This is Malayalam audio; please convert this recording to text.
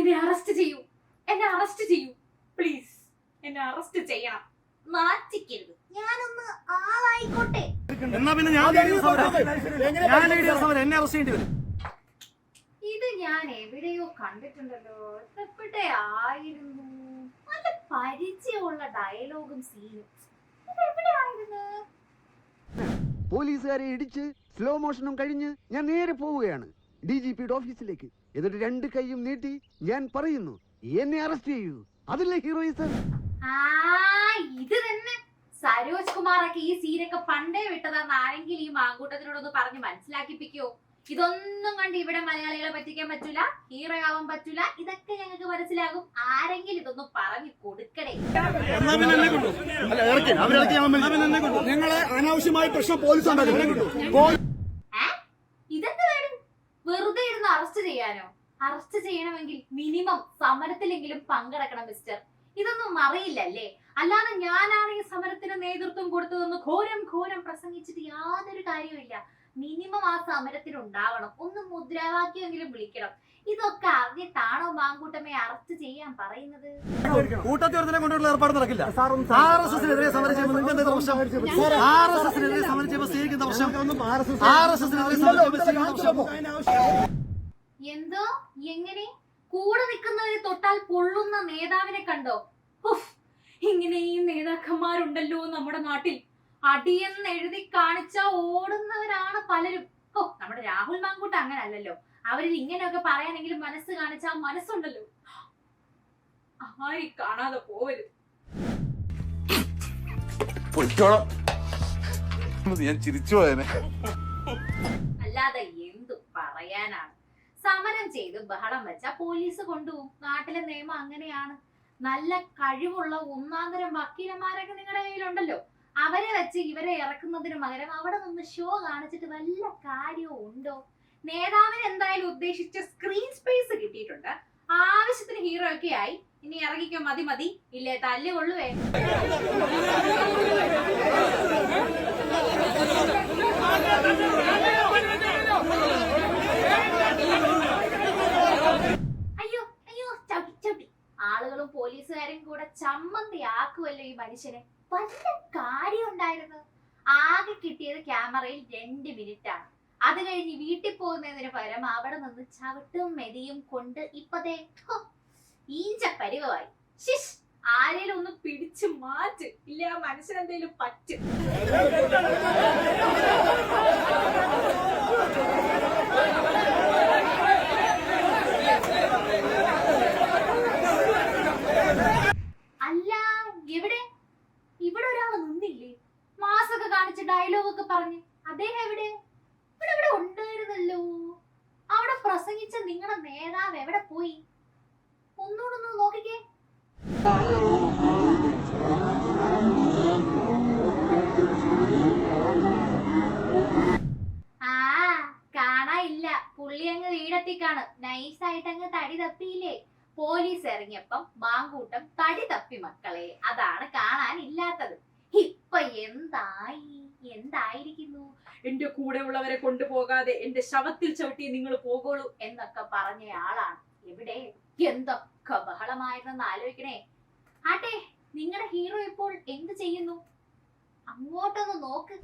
എന്നെ അറസ്റ്റ് ചെയ്യൂ. എന്നെ അറസ്റ്റ് ചെയ്യൂ. പ്ലീസ് എന്നെ അറസ്റ്റ് ചെയ്യണം മാറ്റിക്കരുത് ഞാനൊന്ന് ആളായിക്കോട്ടെ. എന്നാ പിന്നെ ഞാൻ ഞാൻ എന്നെ അറസ്റ്റ് ചെയ്യേണ്ടി വരും. ഇത് ഞാൻ എവിടെയോ കണ്ടിട്ടുണ്ടല്ലോ. എവിടെ ആയിരുന്നു? നല്ല പരിചയമുള്ള ഡയലോഗും സീനും ഇത് എവിടെ ആയിരുന്നു? പോലീസുകാരെ ഇടിച്ച് സ്ലോ മോഷനും കഴിഞ്ഞ് ഞാൻ നേരെ പോവുകയാണ്. ഡി ജി പിയുടെ ഓഫീസിലേക്ക് എന്നിട്ട് രണ്ട് കൈയും നീട്ടി ഞാൻ പറയുന്നു എന്നെ അറസ്റ്റ് ചെയ്യൂ. അതല്ലേ ഹീറോയിസം ഇത് തന്നെ. സരോജ് കുമാറൊക്കെ ഈ സീനൊക്കെ പണ്ടേ വിട്ടതാന്ന് ആരെങ്കിലും ഈ മാങ്കൂട്ടത്തിനോടൊന്ന് പറഞ്ഞ് മനസ്സിലാക്കിപ്പിക്കോ. ഇതൊന്നും കണ്ട് ഇവിടെ മലയാളികളെ പറ്റിക്കാൻ പറ്റൂല ഹീറോ ആവാൻ പറ്റൂല. ഇതൊക്കെ ഞങ്ങൾക്ക് മനസ്സിലാകും. ആരെങ്കിലും ഇതൊന്നും പറഞ്ഞു കൊടുക്കണേ. എന്നാ പിന്നെ എന്നെ കൊണ്ടു അല്ല ഇറക്കി അവരിറക്കി ഞാൻ എന്നാ പിന്നെ എന്നെ കൊണ്ടു നിങ്ങളെ അനാവശ്യമായ പ്രശ്നം പോലീസ് ഉണ്ടാക്കുന്നു ഏ ഇതെന്ത് വേണം വെറുതെ ഇരുന്ന് അറസ്റ്റ് ചെയ്യാനോ അറസ്റ്റ് ചെയ്യണമെങ്കിൽ മിനിമം സമരത്തിലെങ്കിലും പങ്കെടുക്കണം മിസ്റ്റർ ഇതൊന്നും അറിയില്ലല്ലേ? അല്ലാതെ ഞാനാണ് ഈ സമരത്തിന് നേതൃത്വം കൊടുത്തതെന്ന് ഘോരം ഘോരം പ്രസംഗിച്ചിട്ട് യാതൊരു കാര്യമില്ല മിനിമം ആ സമരത്തിന് ഉണ്ടാവണം ഒന്ന് മുദ്രാവാക്യമെങ്കിലും വിളിക്കണം. ഇതൊക്കെ അറിഞ്ഞിട്ടാണോ മാങ്കൂട്ടമ്മയെ അറസ്റ്റ് ചെയ്യാൻ പറയുന്നത്? കൂട്ടത്തിനെ കൊണ്ടുള്ള ഏർപ്പാട് നടക്കില്ല. ആർ എസ് എസിനെതിരെ സമരം ചെയ്യുമ്പോൾ നിങ്ങൾക്ക് എന്താ പ്രശ്നം ആർ എസ് എസിനെതിരെ സമരം ചെയ്യുമ്പോൾ സ്വീകരിക്കുന്ന പ്രശ്നം ആർ എസ് എസിനെതിരെ സമരം ചെയ്യുമ്പോൾ സ്വീകരിക്കുന്ന പ്രശ്നം എന്തോ? എങ്ങനെ? കൂടെ നിൽക്കുന്നവരെ തൊട്ടാൽ പൊള്ളുന്ന നേതാവിനെ കണ്ടോ? ഇങ്ങനെ ഇങ്ങനെയും നേതാക്കന്മാരുണ്ടല്ലോ നമ്മുടെ നാട്ടിൽ. അടിയെന്ന് എഴുതി കാണിച്ച ഓടുന്നവരാണ് പലരും. ഓ നമ്മുടെ രാഹുൽ മാങ്കൂട്ട് അങ്ങനെ അല്ലല്ലോ അവരിൽ ഇങ്ങനെയൊക്കെ പറയാനെങ്കിലും മനസ്സ് കാണിച്ച മനസ്സുണ്ടല്ലോ. ആയി കാണാതെ പോവരുത്. ഞാൻ ചിരിച്ചു പോയനെ. അല്ലാതെ എന്തു പറയാനാണ്. സമരം ചെയ്ത് ബഹളം വെച്ച. പോലീസ് കൊണ്ടുപോകും നാട്ടിലെ നിയമം അങ്ങനെയാണ്. നല്ല കഴിവുള്ള ഒന്നാന്തരം വക്കീലന്മാരൊക്കെ നിങ്ങളുടെ കയ്യിലുണ്ടല്ലോ. അവരെ വെച്ച് ഇവരെ ഇറക്കുന്നതിന് പകരം അവിടെ നിന്ന് ഷോ കാണിച്ചിട്ട് വല്ല കാര്യവും ഉണ്ടോ? നേതാവിന് എന്തായാലും ഉദ്ദേശിച്ച സ്ക്രീൻ സ്പേസ് കിട്ടിയിട്ടുണ്ട്. ആവശ്യത്തിന് ഹീറോ ഒക്കെ ആയി. ഇനി ഇറങ്ങിക്കോ മതി മതി. ഇല്ലേ തല്ലുകൊള്ളുവേ കൊള്ളുവേ അയ്യോ അയ്യോ ചവിട്ടി ചവിട്ടി ആളുകളും പോലീസുകാരും കൂടെ ചമ്മന്തി ആക്കുമല്ലോ ഈ മനുഷ്യനെ. വല്ല കാര്യം ഉണ്ടായിരുന്നു? ആകെ കിട്ടിയത് ക്യാമറയിൽ രണ്ട് മിനിറ്റ് ആണ് അത് കഴിഞ്ഞ് വീട്ടിൽ പോകുന്നതിന് പകരം അവിടെ നിന്ന് ചവിട്ടും മെതിയും കൊണ്ട് ഇപ്പതേ ഹോ, ഈഞ്ച പരിവമായി. ശിഷ് ആരേലും ഒന്ന് പിടിച്ചു മാറ്റ്. ഇല്ല ആ മനുഷ്യനെന്തേലും പറ്റും. കാണിച്ച് ഡയലോഗ് ഒക്കെ പറഞ്ഞ് അദ്ദേഹം എവിടെ? ഇവിടെ ഇവിടെ ഉണ്ടായിരുന്നല്ലോ. അവിടെ പ്രസംഗിച്ച നിങ്ങളുടെ നേതാവ് എവിടെ പോയി? ഒന്നുകൂടെ ഒന്ന് നോക്കിക്കേ. ആ കാണാനില്ല പുള്ളി അങ്ങ് വീടെത്തി കാണും നൈസായിട്ട് അങ്ങ് തടി തപ്പിയില്ലേ? പോലീസ് ഇറങ്ങിയപ്പം മാങ്കൂട്ടം തടി തപ്പി മക്കളെ. അതാണ് കാണാനില്ലാത്തത് ഇപ്പൊ എന്തായി? എന്തായിരിക്കുന്നു? എന്റെ കൂടെ ഉള്ളവരെ കൊണ്ടുപോകാതെ എന്റെ ശവത്തിൽ ചവിട്ടി നിങ്ങൾ പോകുള്ളൂ എന്നൊക്കെ പറഞ്ഞ ആളാണ്. എവിടെ? എന്തൊക്കെ ബഹളമായിരുന്നെന്ന് ആലോചിക്കണേ. ആട്ടെ നിങ്ങളുടെ ഹീറോ ഇപ്പോൾ എന്ത് ചെയ്യുന്നു? അങ്ങോട്ടൊന്ന് നോക്ക്.